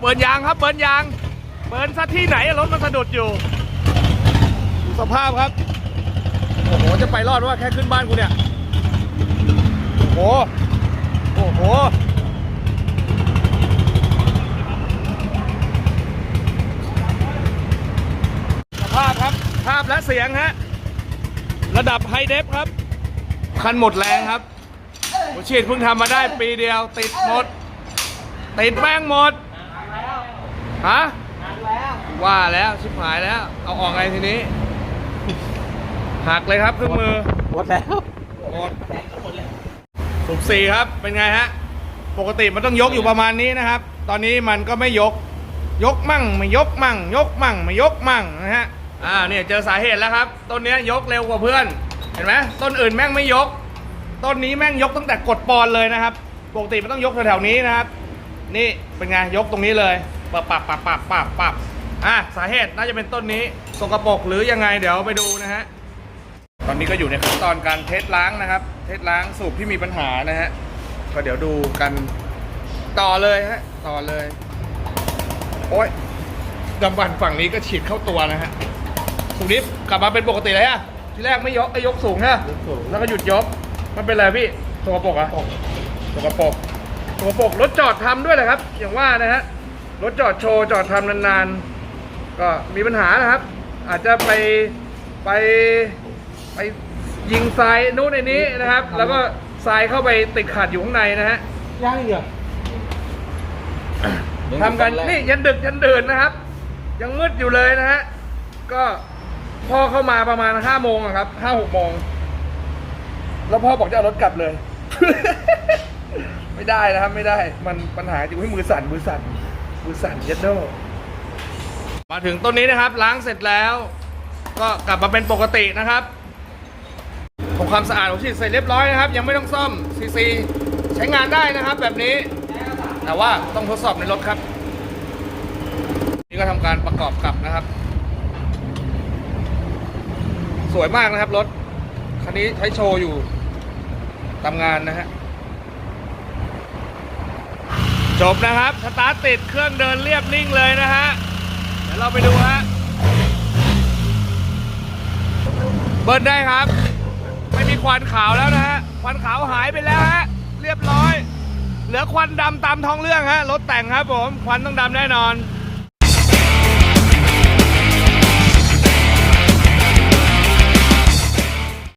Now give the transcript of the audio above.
เบิร์นยางครับเบิร์นยาง เบิร์นซะที่ไหนรถมันสะดุดอยู่ดูสภาพครับ โอ้โห จะไปรอดว่าแค่ขึ้นบ้านกูเนี่ย โอ้โห โอ้โหสภาพครับ ภาพและเสียงฮะ ระดับไฮเดฟครับ คันหมดแรงครับหัวฉีดเพิ่งทำมาได้ปีเดียว ติดหมด ติดแม่งหมด ฮะว่าแล้วชิบหายแล้ว เอาออกไงทีนี้ หักเลยครับเครื่องมือหมดแล้วหมดสุ่มสี่ครับเป็นไงฮะปกติมันต้องยกอยู่ประมาณนี้นะครับ ตอนนี้มันก็ไม่ยก ยกมั่งไม่ยกมั่ง ยกมั่งไม่ยกมั่งนะฮะอ่าเนี่ยเจอสาเหตุแล้วครับ ต้นเนี้ยยกเร็วกว่าเพื่อน เห็นไหมต้นอื่นแม่งไม่ยก ต้นนี้แม่งยกตั้งแต่กดปอนเลยนะครับ ปกติมันต้องยกแถวๆนี้นะครับ นี่เป็นไงยกตรงนี้เลย ปับปับปับปับปับปับอะสาเหตุน่าจะเป็นต้นนี้สกปรกหรือยังไงเดี๋ยวไปดูนะฮะตอนนี้ก็อยู่ในขั้นตอนการเทสล้างนะครับ เทสล้างสูบที่มีปัญหานะฮะก็เดี๋ยวดูกันต่อเลยฮะต่อเลย โอ้ยดำบันฝั่งนี้ก็ฉีดเข้าตัวนะฮะสูบนี้กลับมาเป็นปกติเลยอะที่แรกไม่ยกไอ้ยกสูงฮะแล้วก็หยุดยกมันเป็นอะไรพี่สกปรกอะสกปรกสกปรกรถจอดทำด้วยแหละครับ อย่างว่านะฮะ รถจอดโชว์จอดทำนานๆ ก็มีปัญหานะครับ อาจจะไปไปไปยิงทรายนู้นในนี้นะครับ แล้วก็ทรายเข้าไปติดขัดอยู่ข้างในนะฮะย่างอีกเหรอทำกันนี่ยันดึกยันเดินนะครับ ยังมืดอยู่เลยนะฮะก็พ่อเข้ามาประมาณห้าโมงอะครับห้าหกโมงแล้วพ่อบอกจะเอารถกลับเลย ไม่ได้นะครับ ไม่ได้ มันปัญหาอยู่ที่มือสั่นมือสั่น มือสั่นเยโดมาถึงต้นนี้นะครับ ล้างเสร็จแล้ว ก็กลับมาเป็นปกตินะครับทำความสะอาดของฉีดเสร็จเรียบร้อยนะครับ ยังไม่ต้องซ่อมซีซีใช้งานได้นะครับ แบบนี้ แต่ว่าต้องทดสอบในรถครับ นี่ก็ทำการประกอบกลับนะครับ สวยมากนะครับรถคันนี้ใช้โชว์อยู่ทำงานนะฮะ จบนะครับ สตาร์ทติดเครื่องเดินเรียบนิ่งเลยนะฮะ เดี๋ยวเราไปดูฮะ เบิร์นได้ครับ ไม่มีควันขาวแล้วนะฮะ ควันขาวหายไปแล้วฮะ เรียบร้อย เหลือควันดำตามท้องเรื่องฮะ รถแต่งครับผม ควันต้องดำแน่นอน